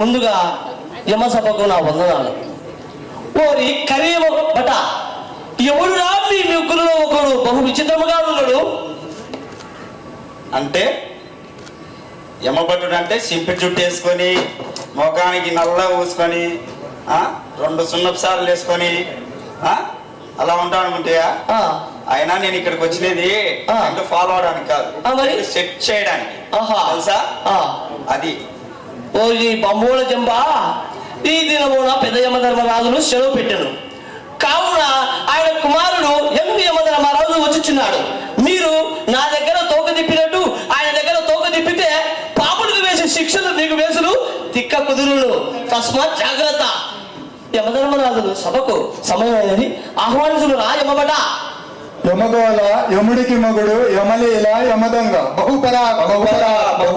ముందుగా యమసభకు నా వందనాలు ఓరి కరీమ బట ఎవడు రా మీ ముగ్గురులో ఒకడు బహు విచిత్రముగా ఉన్నాడు అంటే యమభటుడు అంటే సింపి జుట్టు వేసుకొని ముఖానికి నల్ల పూసుకొని రెండు సున్నపు సార్లు వేసుకొని అలా ఉంటాను అనుకుంటాయా ఆ, అయినా నేను ఇక్కడికి వచ్చినది. అంటే ఫాలో అవడానికి కాదు? సెట్ చేయడానికి ఆహా. తెలుసా ఆ. అది ఓ ఈ బొమ్మల జంబా ఈ దినమున పెద్ద యమధర్మరాజును సెలవు పెట్టాను. కావున ఆయన కుమారుడు ఎంపీ యమధర్మరాజు వచ్చుచున్నాడు. మీరు నా దగ్గర తోక తిప్పినట్టు ఆయన దగ్గర తోక తిప్పితే పాపుడికి వేసే శిక్షలు నీకు వేసులు తిక్క కుదురులు తస్మాత్ జాగ్రత్త. యమధర్మరాజులు సభకు సమయమైనది. ఆహ్వానితులు రా యమబట. యమగోళ యముడికి మగుడు యమలీల యమదంగ. బహుపరా బహుపరా బహు